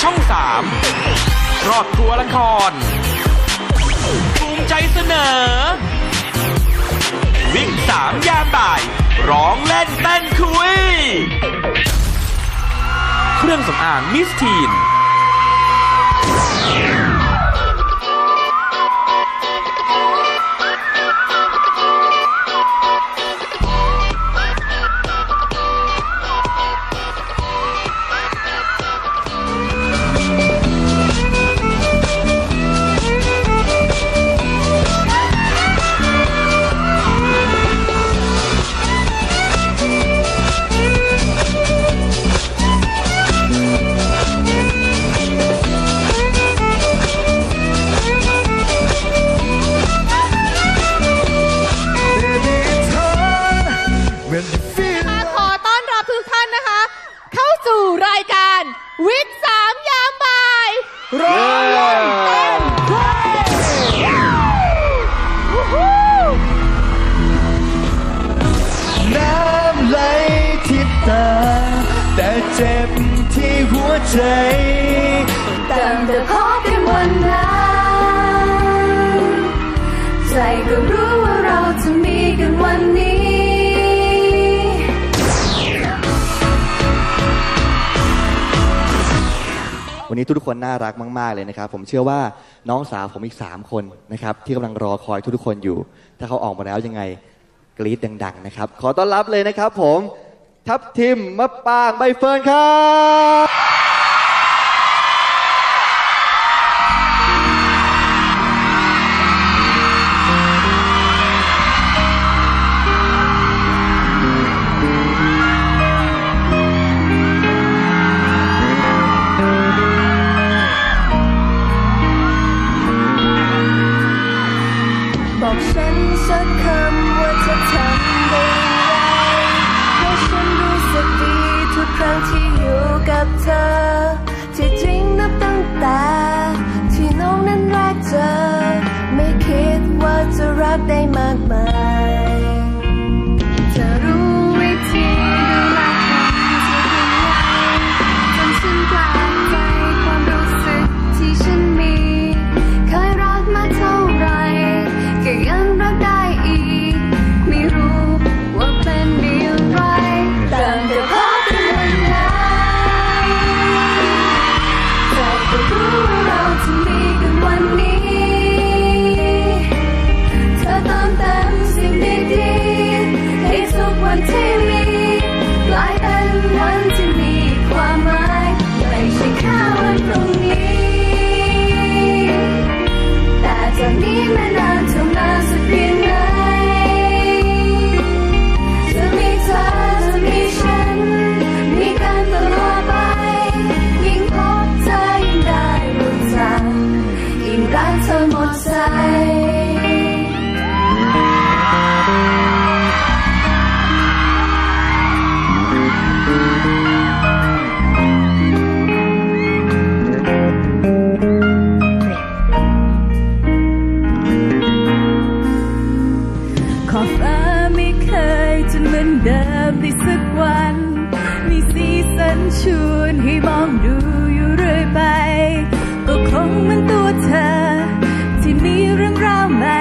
ช่อง3ครอบครัวละครภูมิใจเสนอ วิ่งสามยามบ่าย ร้องเล่นเต้นคุย เครื่องสำอางมิสทีน เจ็บที่หัวใจตั้งแต่พบกันวันนั้นใจก็รู้ว่าเราจะมีกันวันนี้วันนี้ทุกๆคนน่ารักมาก ๆ เลยนะครับ ผมเชื่อว่าน้องสาวผมอีก 3 คนนะครับที่กำลังรอคอยทุกๆคนอยู่ ถ้าเขาออกมาแล้วยังไงกรี๊ดดัง ๆ นะครับ ขอต้อนรับเลยนะครับผม ทับทิมมะปางใบเฟิร์นครับ ชวนให้มองดูอยู่เรื่อยไป ก็คงมันตัวเธอ ที่มีเรื่องราวใหม่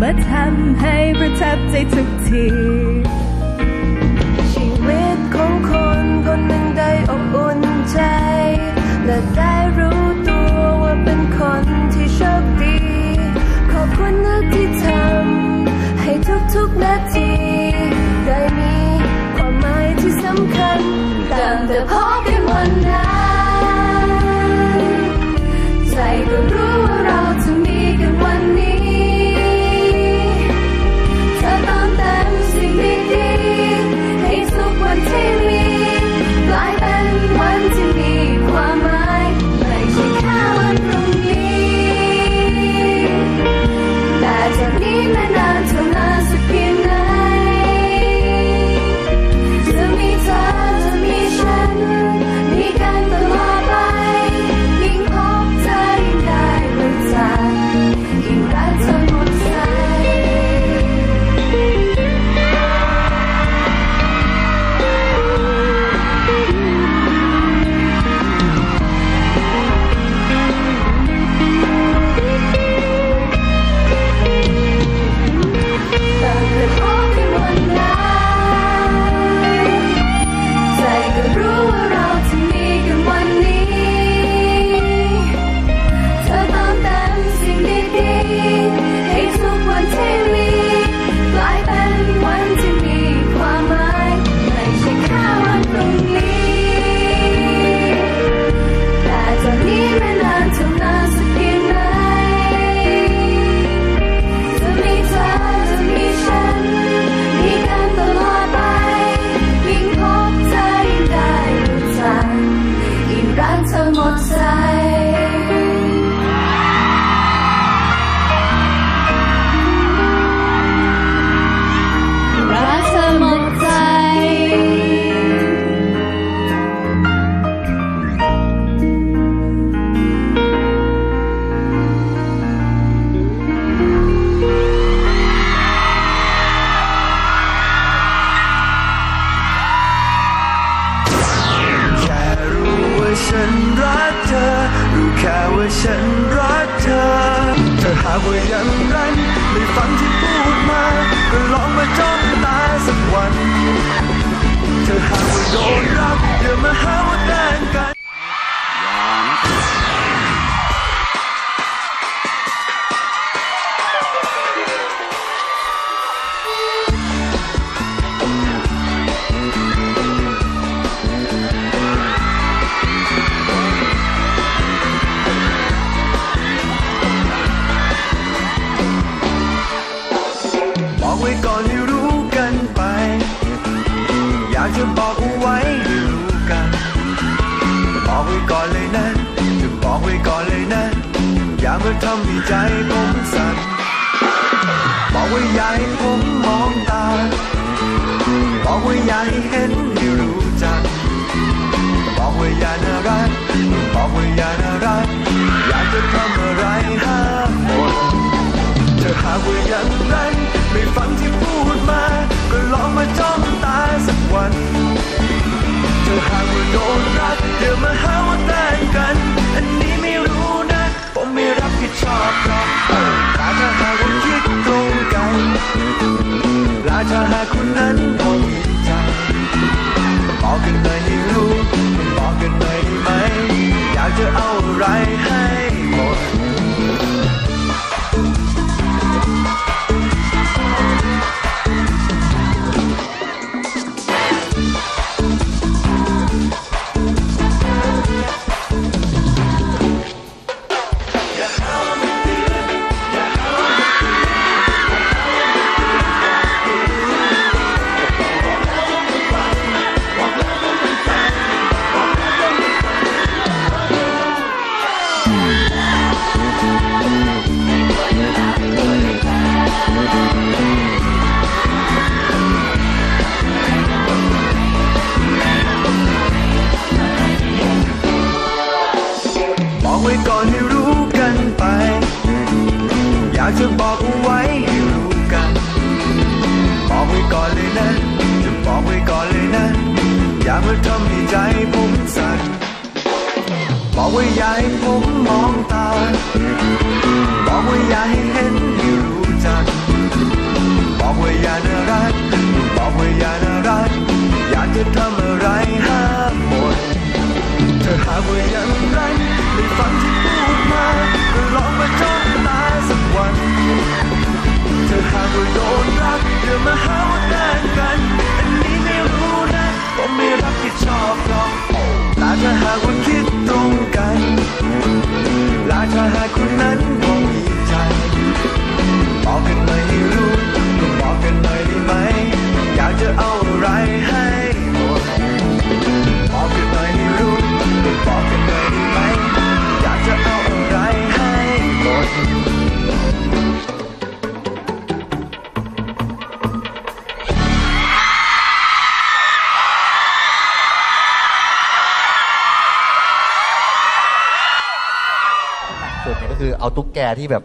มาทำให้ประทับใจทุกที ชีวิตของคนคนหนึ่งได้อบอุ่นใจและได้ ตั้ง แค่ว่าฉันรักเธอ เธอหากว่ายังรันไม่ฟังที่พูดมา ก็ลองมาจ้องตาสักวัน เธอหากว่าโดนรักอย่ามาหาว่าแกล้งกัน บอกไว้ก่อนเลยนะจะบอกไว้ก่อนเลยนะ อย่ามาทำให้ใจผมสั่นบอกว่าอย่าให้ผมมองตา บอกว่าอย่าให้เห็นให้รู้จัก บอกว่าอย่าน่ารัก บอกว่าอย่าน่ารัก อยากจะทำอะไรห้ามหมดเธอหาว่ายังรันไม่ ว้ก่อนให้รู้กันไป อยากจะบอกเอาไว้ให้รู้กัน บอกไว้ก่อนเลยนะ จะบอกไว้ก่อนเลยนะ อย่ามาทำให้ใจผมสั่นบอกว่าอย่าให้ผมมองตา บอกว่าอย่าให้เห็น ผิดชอบหรอกแต่ถ้าหากว่าคิดตรงกันและถ้าหากคุณนั้นมองมีใจบอกกันหน่อยให้รู้ก็บอกกันหน่อยได้ไหม อยากจะเอาอะไรให้ เนี่ยก็คือเอาตุ๊กแกที่แบบ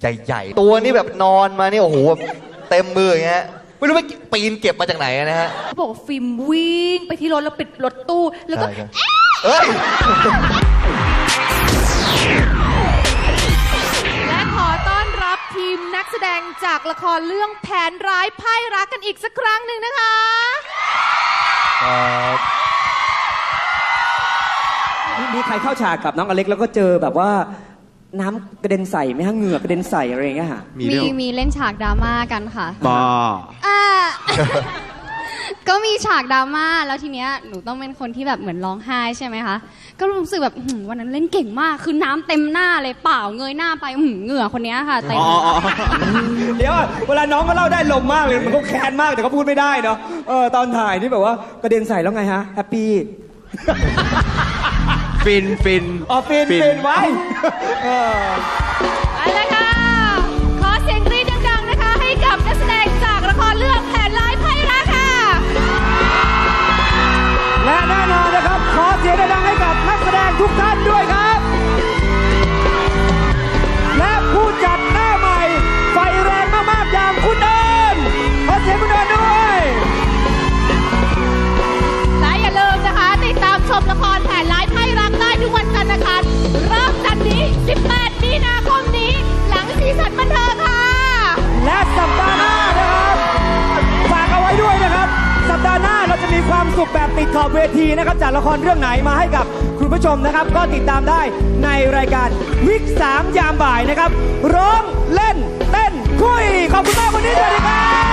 ใหญ่ๆ ตัวนี่แบบนอนมานี่โอ้โหแบบเต็มมืออย่างเงี้ยไม่รู้ไปปีนเก็บมาจากไหนนะฮะเขาบอกว่าฟิล์มวิ่งไปที่รถแล้วปิดรถตู้ แล้วก็ใช่ครับเอ้ยและขอต้อนรับทีมนักแสดงจากละครเรื่องแผนร้ายไพ่รักกันอีกสักครั้งหนึ่งนะคะมีมีใครเข้าฉากกับน้องอเล็กแล้วก็เจอแบบว่า น้ำกระเด็นใส่ไหมฮะเหงื่อกระเด็นใส่อะไรอย่างเงี้ยฮะมีมีเล่นฉากดราม่ากันค่ะบออ่า ก็มีฉากดราม่าแล้วทีเนี้ยหนูต้องเป็นคนที่แบบเหมือนร้องไห้ใช่ไหมคะ ก็รู้สึกแบบอื้อหือวันนั้นเล่นเก่งมากคือน้ำเต็มหน้าเลยเปล่าเงยหน้าไปอื้อหือเหงื่อคนเนี้ยค่ะเต็ม เดี๋ยวอะเวลาน้องก็เล่าได้ลมมากเลยมันก็แค้นมากแต่ก็พูดไม่ได้เนาะเออตอนถ่ายนี่แบบว่ากระเด็นใส่แล้วไงฮะแฮปปี้ ฟินฟินอ๋อฟินฟินฟินไว้เออเอาละค่ะ ขอเสียงกรี๊ดดังๆนะคะ ให้กับนักแสดงจากละครเรื่องแผนร้ายไพ่รักค่ะ และแน่นอนนะครับ ขอเสียงดังๆให้กับนักแสดงทุกท่านด้วยครับ สุขแบบติดขอบเวทีนะครับจากละครเรื่องไหนมาให้กับคุณผู้ชมนะครับ ก็ติดตามได้ในรายการวิกสามยามบ่ายนะครับ ร้องเล่นเต้นคุยขอบคุณมากวันนี้สวัสดีครับ